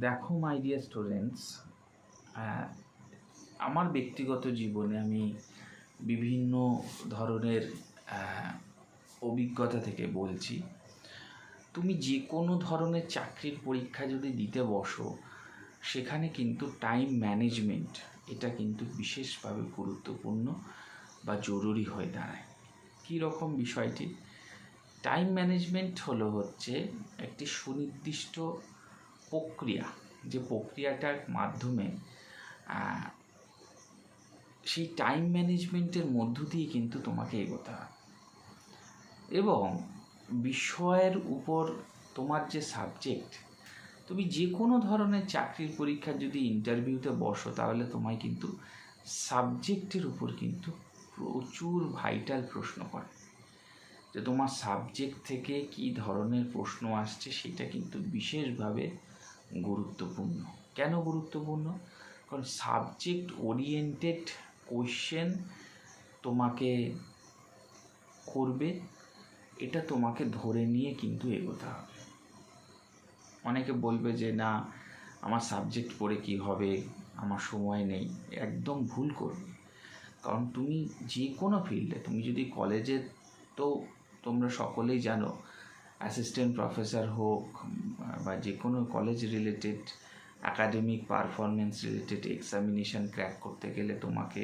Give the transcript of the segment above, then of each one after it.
দেখো my dear students আমার ব্যক্তিগত জীবনে আমি বিভিন্ন ধরনের অভিজ্ঞতা থেকে বলছি। তুমি যে কোনো ধরনের চাকরির পরীক্ষা যদি দিতে বসো, সেখানে কিন্তু টাইম ম্যানেজমেন্ট এটা কিন্তু বিশেষভাবে গুরুত্বপূর্ণ বা জরুরি হয়ে দাঁড়ায়। কী রকম বিষয়টি? টাইম ম্যানেজমেন্ট হলো হচ্ছে একটি সুনির্দিষ্ট প্রক্রিয়া, যে প্রক্রিয়াটার মাধ্যমে সেই টাইম ম্যানেজমেন্টের মধ্য দিয়ে কিন্তু তোমাকে এগোতে হবে এবং বিষয়ের উপর তোমার যে সাবজেক্ট তুমি যে কোনো ধরনের চাকরির পরীক্ষা যদি ইন্টারভিউতে বসো, তাহলে তোমায় কিন্তু সাবজেক্টের উপর কিন্তু প্রচুর ভাইটাল প্রশ্ন করে। যে তোমার সাবজেক্ট থেকে কী ধরনের প্রশ্ন আসছে, সেটা কিন্তু বিশেষভাবে গুরুত্বপূর্ণ। কেন গুরুত্বপূর্ণ? কারণ সাবজেক্ট ওরিয়েন্টেড কোয়েশ্চেন তোমাকে করবে, এটা তোমাকে ধরে নিয়ে কিন্তু এগোতে হবে। অনেকে বলবে যে, না, আমার সাবজেক্ট পড়ে কি হবে? আমার সময় নেই। একদম ভুল করবে। কারণ তুমি যে কোনো ফিল্ডে তুমি যদি কলেজে তো তোমরা সকলেই জানো অ্যাসিস্ট্যান্ট প্রফেসর হোক, বা যে কোনো college related academic performance related examination crack করতে গেলে তোমাকে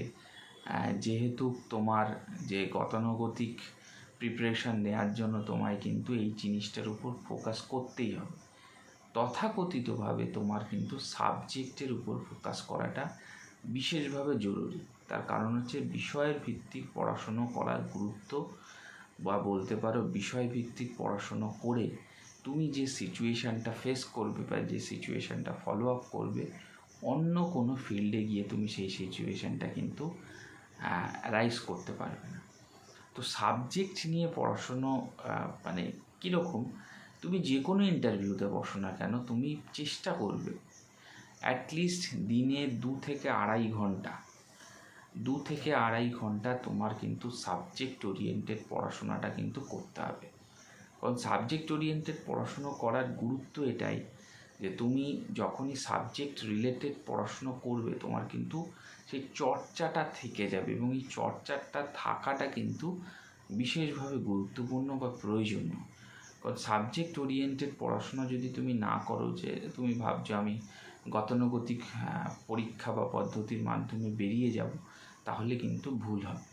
যেহেতু তোমার যে গতানুগতিক প্রিপারেশান নেওয়ার জন্য তোমায় কিন্তু এই জিনিসটার উপর ফোকাস করতেই হবে। তথাকথিতভাবে তোমার কিন্তু সাবজেক্টের উপর ফোকাস করাটা বিশেষভাবে জরুরি। তার কারণ হচ্ছে বিষয়ের ভিত্তিক পড়াশুনো করার গুরুত্ব বা বলতে পারো বিষয় ভিত্তিক পড়াশুনো করে তুমি যে সিচুয়েশানটা ফেস করবে বা যে সিচুয়েশানটা ফলো আপ করবে, অন্য কোনো ফিল্ডে গিয়ে তুমি সেই সিচুয়েশানটা কিন্তু রাইজ করতে পারবে না। তো সাবজেক্ট নিয়ে পড়াশুনো মানে কীরকম, তুমি যে কোনো ইন্টারভিউতে বসো না কেন, তুমি চেষ্টা করবে অ্যাটলিস্ট দিনে দু থেকে আড়াই ঘণ্টা দু থেকে আড়াই ঘণ্টা তোমার কিন্তু সাবজেক্ট ওরিয়েন্টেড পড়াশোনাটা কিন্তু করতে হবে। কারণ সাবজেক্ট ওরিয়েন্টেড পড়াশুনো করার গুরুত্ব এটাই যে তুমি যখনই সাবজেক্ট রিলেটেড পড়াশুনো করবে তোমার কিন্তু সেই চর্চাটা থেকে যাবে এবং এই চর্চাটা থাকাটা কিন্তু বিশেষভাবে গুরুত্বপূর্ণ বা প্রয়োজনীয়। কারণ সাবজেক্ট ওরিয়েন্টেড পড়াশোনা যদি তুমি না করো যে, তুমি ভাবছ আমি গতানুগতিক পরীক্ষা বা পদ্ধতির মাধ্যমে বেরিয়ে যাব, তাহলে কিন্তু ভুল হবে।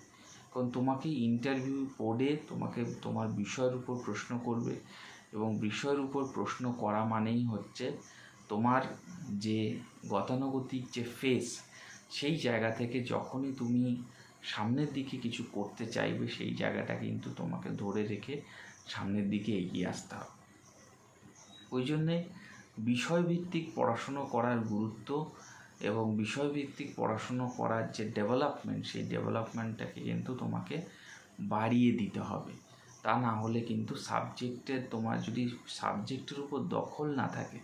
কারণ তোমাকে ইন্টারভিউ পড়ে তোমাকে তোমার বিষয়ের উপর প্রশ্ন করবে এবং বিষয়ের উপর প্রশ্ন করা মানেই হচ্ছে তোমার যে গতানুগতিক যে ফেস সেই জায়গা থেকে যখনই তুমি সামনের দিকে কিছু করতে চাইবে, সেই জায়গাটা কিন্তু তোমাকে ধরে রেখে সামনের দিকে এগিয়ে আসতে হবে। ওই জন্যে বিষয়ভিত্তিক পড়াশুনো করার গুরুত্ব এবং বিষয়ভিত্তিক পড়াশুনো করার যে ডেভেলপমেন্ট সেই ডেভেলপমেন্টটাকে কিন্তু তোমাকে বাড়িয়ে দিতে হবে। তা না হলে কিন্তু সাবজেক্টের তোমার যদি সাবজেক্টের উপর দখল না থাকে,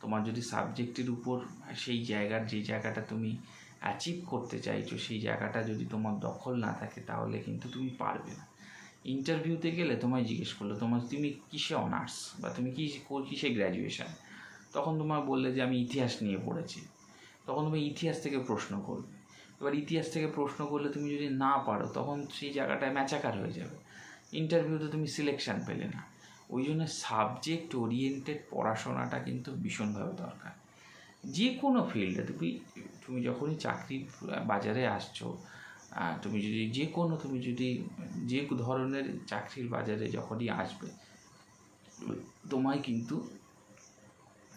তোমার যদি সাবজেক্টের উপর সেই জায়গার যে জায়গাটা তুমি অ্যাচিভ করতে চাইছো, সেই জায়গাটা যদি তোমার দখল না থাকে, তাহলে কিন্তু তুমি পারবে না। ইন্টারভিউতে গেলে তোমায় জিজ্ঞেস করল, তোমার তুমি কিসে অনার্স বা তুমি কি কিসে গ্র্যাজুয়েশন তখন তোমার বললে যে আমি ইতিহাস নিয়ে পড়েছি। তখন তুমি ইতিহাস থেকে প্রশ্ন করবে। এবার ইতিহাস থেকে প্রশ্ন করলে তুমি যদি না পারো, তখন সেই জায়গাটায় ম্যাচাকার হয়ে যাবে। ইন্টারভিউতে তুমি সিলেকশন পেলে না। ওই জন্য সাবজেক্ট ওরিয়েন্টেড পড়াশোনাটা কিন্তু ভীষণভাবে দরকার। যে কোনো ফিল্ডে তুমি তুমি যখনই চাকরি বাজারে আসছো তুমি যদি যে কোনো, তুমি যদি যে ধরনের চাকরির বাজারে যখনই আসবে, তোমায় কিন্তু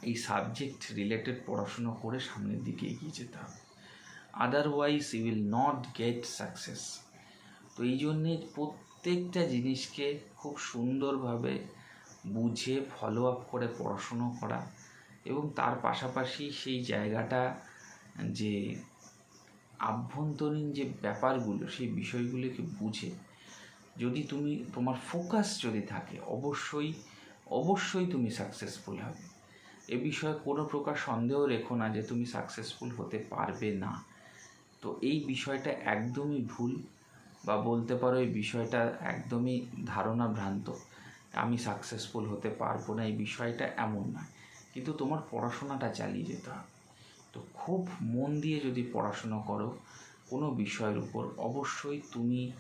এই সাবজেক্ট রিলেটেড পড়াশুনো করে সামনের দিকে এগিয়ে যেতে হবে। Otherwise you will not get success তো এই জন্যে প্রত্যেকটা জিনিসকে খুব সুন্দরভাবে বুঝে ফলো আপ করে পড়াশুনো করা এবং তার পাশাপাশি সেই জায়গাটা যে আভ্যন্তরীণ যে ব্যাপারগুলো, সেই বিষয়গুলোকে বুঝে। যদি তুমি তোমার ফোকাস যদি থাকে, অবশ্যই অবশ্যই তুমি সাকসেসফুল হবে। এ বিষয়ে কোনো প্রকার সন্দেহ রেখো না যে তুমি সাকসেসফুল হতে পারবে না। তো এই বিষয়টা একদমই ভুল বা বলতে পারো এই বিষয়টা একদমই ধারণা ভ্রান্ত। আমি সাকসেসফুল হতে পারব না, এই বিষয়টা এমন নয়। কিন্তু তোমার পড়াশোনাটা চালিয়ে যেতে হবে। তো খুব মন দিয়ে যদি পড়াশোনা করো, কোনো বিষয়ের উপর অবশ্যই তুমি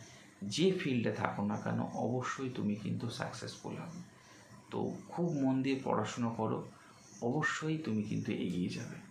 যে ফিল্ডে থাকো না কেন, অবশ্যই তুমি কিন্তু সাকসেসফুল হবে। তো খুব মন দিয়ে পড়াশোনা করো অবশ্যই তুমি কিন্তু এগিয়ে যাবে।